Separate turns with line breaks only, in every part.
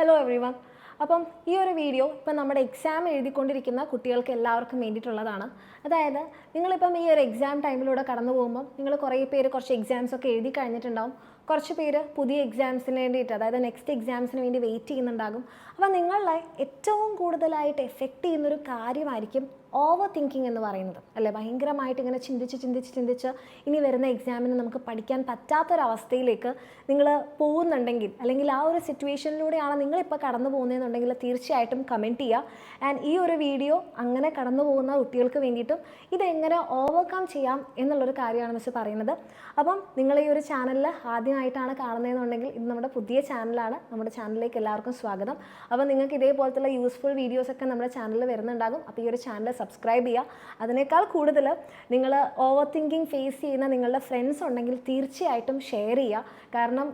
Hello every one അപ്പം ഈ ഒരു വീഡിയോ ഇപ്പം നമ്മുടെ എക്സാം എഴുതിക്കൊണ്ടിരിക്കുന്ന കുട്ടികൾക്ക് എല്ലാവർക്കും വേണ്ടിയിട്ടുള്ളതാണ്. അതായത് നിങ്ങളിപ്പം ഈ ഒരു എക്സാം ടൈമിലൂടെ കടന്നു പോകുമ്പോൾ നിങ്ങൾ കുറേ പേര് കുറച്ച് എക്സാംസ് ഒക്കെ എഴുതി കഴിഞ്ഞിട്ടുണ്ടാവും. കുറച്ച് പേര് പുതിയ എക്സാംസിന് വേണ്ടിയിട്ട് അതായത് നെക്സ്റ്റ് എക്സാംസിന് വേണ്ടി വെയിറ്റ് ചെയ്യുന്നുണ്ടാകും. അപ്പോൾ നിങ്ങളെ ഏറ്റവും കൂടുതലായിട്ട് എഫക്റ്റ് ചെയ്യുന്നൊരു കാര്യമായിരിക്കും ഓവർ തിങ്കിങ് എന്ന് പറയുന്നത്. അല്ലേ? ഭയങ്കരമായിട്ട് ഇങ്ങനെ ചിന്തിച്ച് ചിന്തിച്ച് ചിന്തിച്ച് ഇനി വരുന്ന എക്സാമിന് നമുക്ക് പഠിക്കാൻ പറ്റാത്തൊരവസ്ഥയിലേക്ക് നിങ്ങൾ പോകുന്നുണ്ടെങ്കിൽ അല്ലെങ്കിൽ ആ ഒരു സിറ്റുവേഷനിലൂടെയാണ് നിങ്ങളിപ്പോൾ കടന്നു പോകുന്നതെന്നുണ്ടെങ്കിൽ തീർച്ചയായിട്ടും കമന്റ് ചെയ്യുക. ആൻഡ് ഈ ഒരു വീഡിയോ അങ്ങനെ കടന്നു പോകുന്ന കുട്ടികൾക്ക് വേണ്ടിയിട്ടും ഇതെങ്ങനെ ഓവർകം ചെയ്യാം എന്നുള്ളൊരു കാര്യമാണ് മിസ് പറയുന്നത്. അപ്പം നിങ്ങൾ ഈ ഒരു ചാനലിൽ ആദ്യമായിട്ടാണ് കാണുന്നതെന്നുണ്ടെങ്കിൽ ഇത് നമ്മുടെ പുതിയ ചാനലാണ് നമ്മുടെ ചാനലിലേക്ക് എല്ലാവർക്കും സ്വാഗതം. അപ്പം നിങ്ങൾക്ക് ഇതേപോലത്തുള്ള യൂസ്ഫുൾ വീഡിയോസൊക്കെ നമ്മുടെ ചാനലിൽ വരുന്നുണ്ടാകും. അപ്പോൾ ഈ ഒരു ചാനൽ സബ്സ്ക്രൈബ് ചെയ്യുക. അതിനേക്കാൾ കൂടുതൽ നിങ്ങൾ ഓവർ തിങ്കിങ് ഫേസ് ചെയ്യുന്ന നിങ്ങളുടെ ഫ്രണ്ട്സ് ഉണ്ടെങ്കിൽ തീർച്ചയായിട്ടും ഷെയർ ചെയ്യുക. കാരണം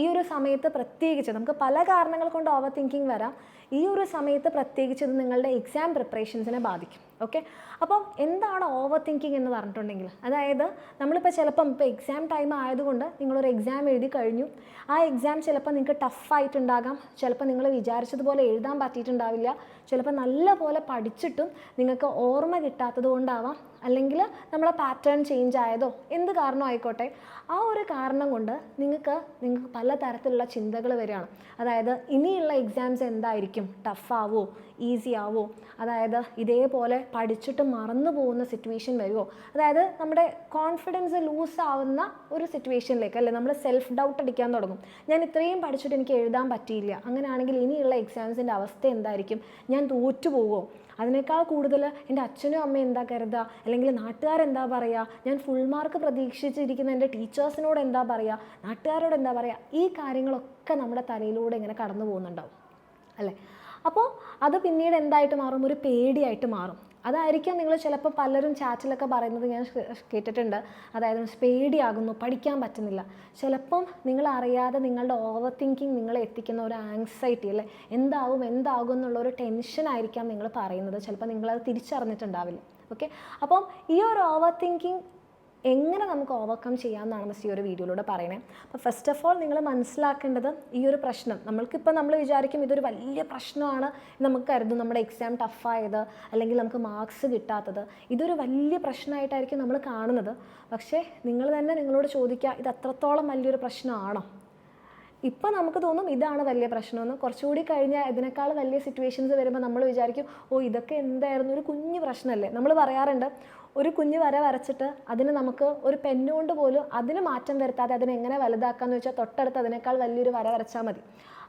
ഈ ഒരു സമയത്ത് പ്രത്യേകിച്ച് നമുക്ക് പല കാരണങ്ങൾ കൊണ്ട് ഓവർ തിങ്കിങ് വരാം. ഈ ഒരു സമയത്ത് പ്രത്യേകിച്ച് ഇത് നിങ്ങളുടെ എക്സാം പ്രിപ്പറേഷൻസിനെ ബാധിക്കും. ഓക്കെ അപ്പം എന്താണ് ഓവർ തിങ്കിങ് എന്ന് പറഞ്ഞിട്ടുണ്ടെങ്കിൽ അതായത് നമ്മളിപ്പോൾ ചിലപ്പം ഇപ്പോൾ എക്സാം ടൈം ആയതുകൊണ്ട് നിങ്ങളൊരു എക്സാം എഴുതി കഴിഞ്ഞു. ആ എക്സാം ചിലപ്പോൾ നിങ്ങൾക്ക് ടഫായിട്ടുണ്ടാകാം ചിലപ്പോൾ നിങ്ങൾ വിചാരിച്ചതുപോലെ എഴുതാൻ പറ്റിയിട്ടുണ്ടാവില്ല. ചിലപ്പോൾ നല്ലപോലെ പഠിച്ചിട്ടും നിങ്ങൾക്ക് ഓർമ്മ കിട്ടാത്തത് കൊണ്ടാവാം അല്ലെങ്കിൽ നമ്മളെ പാറ്റേൺ ചേഞ്ച് ആയതോ എന്ത് കാരണം ആയിക്കോട്ടെ ആ ഒരു കാരണം കൊണ്ട് നിങ്ങൾക്ക് നിങ്ങൾക്ക് പല തരത്തിലുള്ള ചിന്തകൾ വരികയാണ്. അതായത് ഇനിയുള്ള എക്സാംസ് എന്തായിരിക്കും? ടഫാവോ ഈസി ആവോ? അതായത് ഇതേപോലെ പഠിച്ചിട്ട് മറന്നു പോകുന്ന സിറ്റുവേഷൻ വരുമോ അതായത് നമ്മുടെ കോൺഫിഡൻസ് ലൂസ് ആവുന്ന ഒരു സിറ്റുവേഷനിലേക്ക് അല്ലേ നമ്മൾ സെൽഫ് ഡൗട്ട് അടിക്കാൻ തുടങ്ങും. ഞാൻ ഇത്രയും പഠിച്ചിട്ട് എനിക്ക് എഴുതാൻ പറ്റിയില്ല. അങ്ങനെയാണെങ്കിൽ ഇനിയുള്ള എക്സാംസിന്റെ അവസ്ഥ എന്തായിരിക്കും? ഞാൻ തോറ്റു പോവോ അതിനേക്കാൾ കൂടുതൽ എന്റെ അച്ഛനും അമ്മയും എന്താ കരുതുക? അല്ലെങ്കിൽ നാട്ടുകാരെന്താ പറയുക ഞാൻ ഫുൾ മാർക്ക് പ്രതീക്ഷിച്ചിരിക്കുന്ന എന്റെ ടീച്ചേഴ്സിനോട് എന്താ പറയുക നാട്ടുകാരോട് എന്താ പറയുക ഈ കാര്യങ്ങളൊക്കെ നമ്മുടെ തലയിലൂടെ ഇങ്ങനെ കടന്നു പോകുന്നുണ്ടാവും. അല്ലേ? അപ്പോൾ അത് പിന്നീട് എന്തായിട്ട് മാറും? ഒരു പേടിയായിട്ട് മാറും. അതായിരിക്കാം നിങ്ങൾ ചിലപ്പോൾ പലരും ചാറ്റിലൊക്കെ പറയുന്നത് ഞാൻ കേട്ടിട്ടുണ്ട്. അതായത് പേടിയാകുന്നു പഠിക്കാൻ പറ്റുന്നില്ല. ചിലപ്പം നിങ്ങൾ അറിയാതെ നിങ്ങളുടെ ഓവർ തിങ്കിങ് നിങ്ങളെ എത്തിക്കുന്ന ഒരു ആങ്സൈറ്റി അല്ലേ? എന്താവും എന്താകും എന്നുള്ള ഒരു ടെൻഷൻ ആയിരിക്കാം നിങ്ങൾ പറയുന്നത്. ചിലപ്പോൾ നിങ്ങളത് തിരിച്ചറിഞ്ഞിട്ടുണ്ടാവില്ല. ഓക്കെ അപ്പം ഈ ഒരു ഓവർ തിങ്കിങ് എങ്ങനെ നമുക്ക് ഓവർകം ചെയ്യാമെന്നാണ് മിസ് ഈ ഒരു വീഡിയോയിലൂടെ പറയുന്നത്. അപ്പോൾ ഫസ്റ്റ് ഓഫ് ഓൾ നിങ്ങൾ മനസ്സിലാക്കേണ്ടത് ഈ ഒരു പ്രശ്നം നമ്മൾക്കിപ്പോൾ നമ്മൾ വിചാരിക്കും ഇതൊരു വലിയ പ്രശ്നമാണ് നമുക്ക് കരുതും. നമ്മുടെ എക്സാം ടഫായത് അല്ലെങ്കിൽ നമുക്ക് മാർക്സ് കിട്ടാത്തത് ഇതൊരു വലിയ പ്രശ്നമായിട്ടായിരിക്കും നമ്മൾ കാണുന്നത്. പക്ഷേ നിങ്ങൾ തന്നെ നിങ്ങളോട് ചോദിക്കുക ഇത് അത്രത്തോളം വലിയൊരു പ്രശ്നമാണോ? ഇപ്പം നമുക്ക് തോന്നും ഇതാണ് വലിയ പ്രശ്നമെന്ന്. കുറച്ചുകൂടി കഴിഞ്ഞാൽ ഇതിനേക്കാൾ വലിയ സിറ്റുവേഷൻസ് വരുമ്പോൾ നമ്മൾ വിചാരിക്കും ഓ ഇതൊക്കെ എന്തായിരുന്നു? ഒരു കുഞ്ഞു പ്രശ്നമല്ലേ? നമ്മൾ പറയാറുണ്ട് ഒരു കുഞ്ഞു വര വരച്ചിട്ട് അതിന് നമുക്ക് ഒരു പെന്നുകൊണ്ട് പോലും അതിന് മാറ്റം വരുത്താതെ അതിനെ എങ്ങനെ വലുതാക്കാന്ന് വെച്ചാൽ തൊട്ടടുത്ത് അതിനേക്കാൾ വലിയൊരു വര വരച്ചാൽ മതി.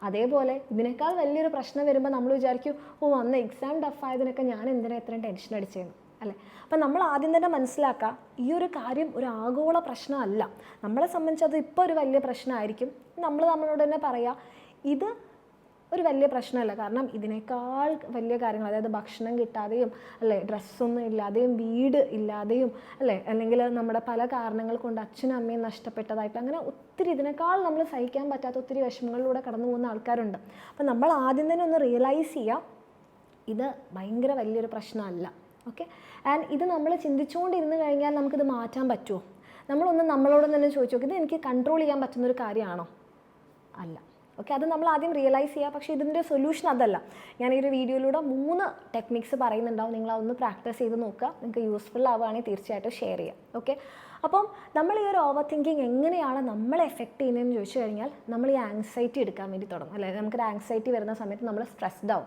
അതേപോലെ ഇതിനേക്കാൾ വലിയൊരു പ്രശ്നം വരുമ്പോൾ നമ്മൾ വിചാരിക്കും ഓ അന്ന് എക്സാം ടഫായതിനൊക്കെ ഞാൻ എന്തിനാ ഇത്രയും ടെൻഷൻ അടിച്ചേന്ന്? അല്ലേ? അപ്പം നമ്മൾ ആദ്യം തന്നെ മനസ്സിലാക്കുക ഈ ഒരു കാര്യം ഒരു ആഗോള പ്രശ്നമല്ല. നമ്മളെ സംബന്ധിച്ച് അത് ഇപ്പോൾ ഒരു വലിയ പ്രശ്നമായിരിക്കും. നമ്മൾ നമ്മളോട് തന്നെ പറയുക ഇത് ഒരു വലിയ പ്രശ്നമല്ല. കാരണം ഇതിനേക്കാൾ വലിയ കാര്യങ്ങൾ അതായത് ഭക്ഷണം കിട്ടാതെയും അല്ലേ ഡ്രസ്സൊന്നും ഇല്ലാതെയും വീട് ഇല്ലാതെയും അല്ലേ അല്ലെങ്കിൽ നമ്മുടെ പല കാരണങ്ങൾ കൊണ്ട് അച്ഛനും അമ്മയും നഷ്ടപ്പെട്ടതായിട്ട് അങ്ങനെ ഒത്തിരി ഇതിനേക്കാൾ നമ്മൾ സഹിക്കാൻ പറ്റാത്ത ഒത്തിരി വിഷമങ്ങളിലൂടെ കടന്നു പോകുന്ന ആൾക്കാരുണ്ട്. അപ്പം നമ്മൾ ആദ്യം തന്നെ ഒന്ന് റിയലൈസ് ചെയ്യാം ഇത് ഭയങ്കര വലിയൊരു പ്രശ്നമല്ല. ഓക്കെ ആൻഡ് ഇത് നമ്മൾ ചിന്തിച്ചുകൊണ്ടിരുന്ന് കഴിഞ്ഞാൽ നമുക്കിത് മാറ്റാൻ പറ്റുമോ നമ്മളൊന്ന് നമ്മളോട് തന്നെ ചോദിച്ചു നോക്കി. ഇത് എനിക്ക് കൺട്രോൾ ചെയ്യാൻ പറ്റുന്നൊരു കാര്യമാണോ? അല്ല. ഓക്കെ അത് നമ്മൾ ആദ്യം റിയലൈസ് ചെയ്യുക പക്ഷേ ഇതിന്റെ സൊല്യൂഷൻ അതല്ല. ഞാൻ ഈ ഒരു വീഡിയോയിലൂടെ മൂന്ന് ടെക്നിക്സ് പറയുന്നുണ്ടാവും. നിങ്ങൾ അതൊന്ന് പ്രാക്ടീസ് ചെയ്ത് നോക്കുക. നിങ്ങൾക്ക് യൂസ്ഫുൾ ആവുകയാണെങ്കിൽ തീർച്ചയായിട്ടും ഷെയർ ചെയ്യാം. ഓക്കെ അപ്പം നമ്മൾ ഈ ഒരു ഓവർ തിങ്കിങ് എങ്ങനെയാണ് നമ്മളെ എഫക്റ്റ് ചെയ്യുന്നതെന്ന് ചോദിച്ചു കഴിഞ്ഞാൽ നമ്മൾ ഈ ആങ്സൈറ്റി എടുക്കാൻ വേണ്ടി തുടങ്ങും. അല്ലേ? നമുക്കൊരു ആങ്സൈറ്റി വരുന്ന സമയത്ത് നമ്മൾ സ്ട്രെസ്ഡ് ആവും.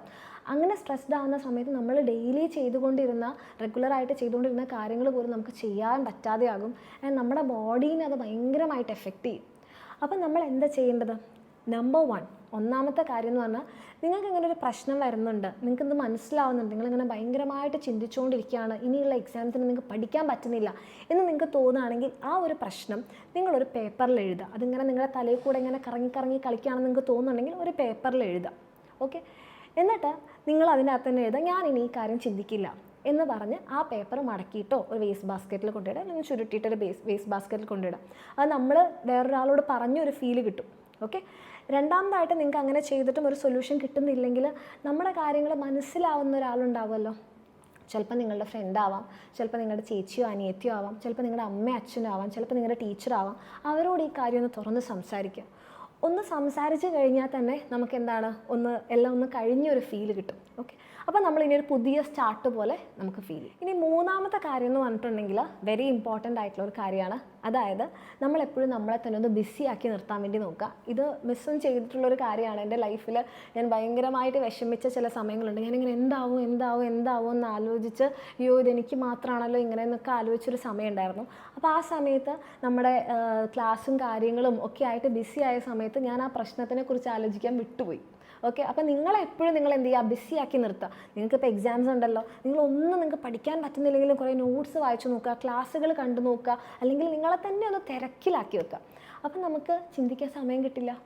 അങ്ങനെ സ്ട്രെസ്ഡ് ആവുന്ന സമയത്ത് നമ്മൾ ഡെയിലി ചെയ്തുകൊണ്ടിരുന്ന റെഗുലറായിട്ട് ചെയ്തുകൊണ്ടിരുന്ന കാര്യങ്ങൾ പോലും നമുക്ക് ചെയ്യാൻ പറ്റാതെയാകും. ആൻഡ് നമ്മുടെ ബോഡീനെ അത് ഭയങ്കരമായിട്ട് എഫക്റ്റ് ചെയ്യും. അപ്പം നമ്മൾ എന്താ ചെയ്യേണ്ടത്? നമ്പർ വൺ ഒന്നാമത്തെ കാര്യം എന്ന് പറഞ്ഞാൽ നിങ്ങൾക്ക് ഇങ്ങനെ ഒരു പ്രശ്നം വരുന്നുണ്ട് നിങ്ങൾക്ക് ഇത് മനസ്സിലാവുന്നുണ്ട് നിങ്ങളിങ്ങനെ ഭയങ്കരമായിട്ട് ചിന്തിച്ചുകൊണ്ടിരിക്കുകയാണ് ഇനിയുള്ള എക്സാംസിന് നിങ്ങൾക്ക് പഠിക്കാൻ പറ്റുന്നില്ല എന്ന് നിങ്ങൾക്ക് തോന്നുകയാണെങ്കിൽ ആ ഒരു പ്രശ്നം നിങ്ങളൊരു പേപ്പറിൽ എഴുതുക. അതിങ്ങനെ നിങ്ങളുടെ തലയിൽ കൂടെ ഇങ്ങനെ കറങ്ങി കറങ്ങി കളിക്കുകയാണെന്ന് നിങ്ങൾക്ക് തോന്നുന്നുണ്ടെങ്കിൽ ഒരു പേപ്പറിൽ എഴുതുക. ഓക്കെ എന്നിട്ട് നിങ്ങൾ അതിനകത്ത് തന്നെ എഴുതുക ഞാൻ ഇനി ഈ കാര്യം ചിന്തിക്കില്ല എന്ന് പറഞ്ഞ് ആ പേപ്പർ മടക്കിയിട്ടോ ഒരു വേസ്റ്റ് ബാസ്ക്കറ്റിൽ കൊണ്ടിടുക അല്ലെങ്കിൽ ചുരുട്ടിയിട്ടൊരു വേസ്റ്റ് ബാസ്ക്കറ്റിൽ കൊണ്ടിടുക അത് നമ്മൾ വേറൊരാളോട് പറഞ്ഞൊരു ഫീൽ കിട്ടും. ഓക്കെ? രണ്ടാമതായിട്ട് നിങ്ങൾക്ക് അങ്ങനെ ചെയ്തിട്ടും ഒരു സൊല്യൂഷൻ കിട്ടുന്നില്ലെങ്കിൽ നമ്മുടെ കാര്യങ്ങൾ മനസ്സിലാവുന്ന ഒരാളുണ്ടാവുമല്ലോ. ചിലപ്പോൾ നിങ്ങളുടെ ഫ്രണ്ട് ആവാം ചിലപ്പോൾ നിങ്ങളുടെ ചേച്ചിയോ അനിയത്തിയോ ആവാം ചിലപ്പോൾ നിങ്ങളുടെ അമ്മ അച്ഛനോ ആവാം ചിലപ്പോൾ നിങ്ങളുടെ ടീച്ചറാവാം അവരോട് ഈ കാര്യം ഒന്ന് തുറന്ന് സംസാരിക്കുക. ഒന്ന് സംസാരിച്ച് കഴിഞ്ഞാൽ തന്നെ നമുക്ക് എന്താണ് ഒന്ന് എല്ലാം ഒന്ന് കഴിഞ്ഞൊരു ഫീൽ കിട്ടും. ഓക്കെ അപ്പോൾ നമ്മൾ ഇനി ഒരു പുതിയ സ്റ്റാർട്ട് പോലെ നമുക്ക് ഫീൽ ചെയ്യും. ഇനി മൂന്നാമത്തെ കാര്യം എന്ന് പറഞ്ഞിട്ടുണ്ടെങ്കിൽ വെരി ഇമ്പോർട്ടന്റ് ആയിട്ടുള്ള ഒരു കാര്യമാണ്. അതായത് നമ്മളെപ്പോഴും നമ്മളെ തന്നെ ഒന്ന് ബിസി ആക്കി നിർത്താൻ വേണ്ടി നോക്കുക. ഇത് മിസ്സും ചെയ്തിട്ടുള്ളൊരു കാര്യമാണ്. എന്റെ ലൈഫിൽ ഞാൻ ഭയങ്കരമായിട്ട് വിഷമിച്ച ചില സമയങ്ങളുണ്ട്. ഞാനിങ്ങനെ എന്താവും എന്താവും എന്താവും എന്ന് ആലോചിച്ച് അയ്യോ ഇതെനിക്ക് മാത്രമാണല്ലോ ഇങ്ങനെ എന്നൊക്കെ ആലോചിച്ചൊരു സമയം ഉണ്ടായിരുന്നു അപ്പോൾ ആ സമയത്ത് നമ്മുടെ ക്ലാസ്സും കാര്യങ്ങളും ഒക്കെ ആയിട്ട് ബിസി ആയ സമയത്ത് ഞാൻ ആ പ്രശ്നത്തിനെ കുറിച്ച് ആലോചിക്കാൻ വിട്ടുപോയി. ഓക്കെ അപ്പോൾ നിങ്ങളെപ്പോഴും നിങ്ങൾ എന്ത് ചെയ്യുക? ബിസി ആക്കി നിർത്തുക. നിങ്ങൾക്കിപ്പോൾ എക്സാംസ് ഉണ്ടല്ലോ. നിങ്ങൾ ഒന്നും നിങ്ങൾക്ക് പഠിക്കാൻ പറ്റുന്നില്ലെങ്കിലും കുറേ നോട്ട്സ് വായിച്ചു നോക്കുക ക്ലാസ്സുകൾ കണ്ടു നോക്കുക അല്ലെങ്കിൽ നിങ്ങളെ തന്നെ ഒന്ന് തിരക്കിലാക്കി വെക്കുക. അപ്പം നമുക്ക് ചിന്തിക്കാൻ സമയം കിട്ടില്ല.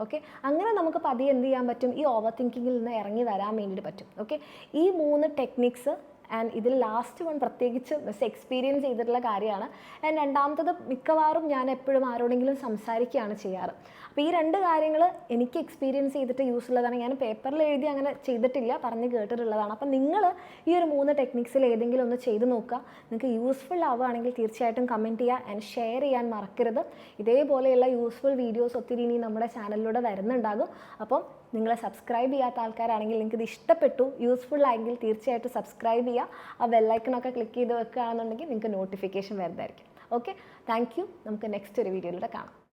ഓക്കെ അങ്ങനെ നമുക്ക് പതി എന്ത് ചെയ്യാൻ പറ്റും? ഈ ഓവർ തിങ്കിങ്ങിൽ നിന്ന് ഇറങ്ങി വരാൻ വേണ്ടിയിട്ട് പറ്റും. ഓക്കെ ഈ മൂന്ന് ടെക്നിക്സ് ആൻഡ് ഇതിൽ ലാസ്റ്റ് വൺ പ്രത്യേകിച്ച് മിസ് എക്സ്പീരിയൻസ് ചെയ്തിട്ടുള്ള കാര്യമാണ്. ആൻഡ് രണ്ടാമത്തത് മിക്കവാറും ഞാൻ എപ്പോഴും ആരോടെങ്കിലും സംസാരിക്കുകയാണ് ചെയ്യാറ്. അപ്പോൾ ഈ രണ്ട് കാര്യങ്ങൾ എനിക്ക് എക്സ്പീരിയൻസ് ചെയ്തിട്ട് യൂസ് ഉള്ളതാണ്. ഞാൻ പേപ്പറിൽ എഴുതി അങ്ങനെ ചെയ്തിട്ടില്ല പറഞ്ഞ് കേട്ടിട്ടുള്ളതാണ്. അപ്പോൾ നിങ്ങൾ ഈ ഒരു മൂന്ന് ടെക്നിക്സിൽ ഏതെങ്കിലും ഒന്ന് ചെയ്ത് നോക്കുക. നിങ്ങൾക്ക് യൂസ്ഫുൾ ആവുകയാണെങ്കിൽ തീർച്ചയായിട്ടും കമന്റ് ചെയ്യുക ആൻഡ് ഷെയർ ചെയ്യാൻ മറക്കരുത്. ഇതേപോലെയുള്ള യൂസ്ഫുൾ വീഡിയോസ് ഒത്തിരി ഇനി നമ്മുടെ ചാനലിലൂടെ വരുന്നുണ്ടാകും. അപ്പം നിങ്ങൾ സബ്സ്ക്രൈബ് ചെയ്യാത്ത ആൾക്കാരാണെങ്കിൽ നിങ്ങൾക്ക് ഇത് ഇഷ്ടപ്പെട്ടു യൂസ്ഫുൾ ആയെങ്കിൽ തീർച്ചയായിട്ടും സബ്സ്ക്രൈബ് ചെയ്യുക. ആ ബെല്ലൈക്കണൊക്കെ ക്ലിക്ക് ചെയ്ത് വെക്കുകയാണെന്നുണ്ടെങ്കിൽ നിങ്ങൾക്ക് നോട്ടിഫിക്കേഷൻ വരുന്നതായിരിക്കും. ഓക്കെ താങ്ക് യു നമുക്ക് നെക്സ്റ്റ് ഒരു വീഡിയോയിലൂടെ കാണാം.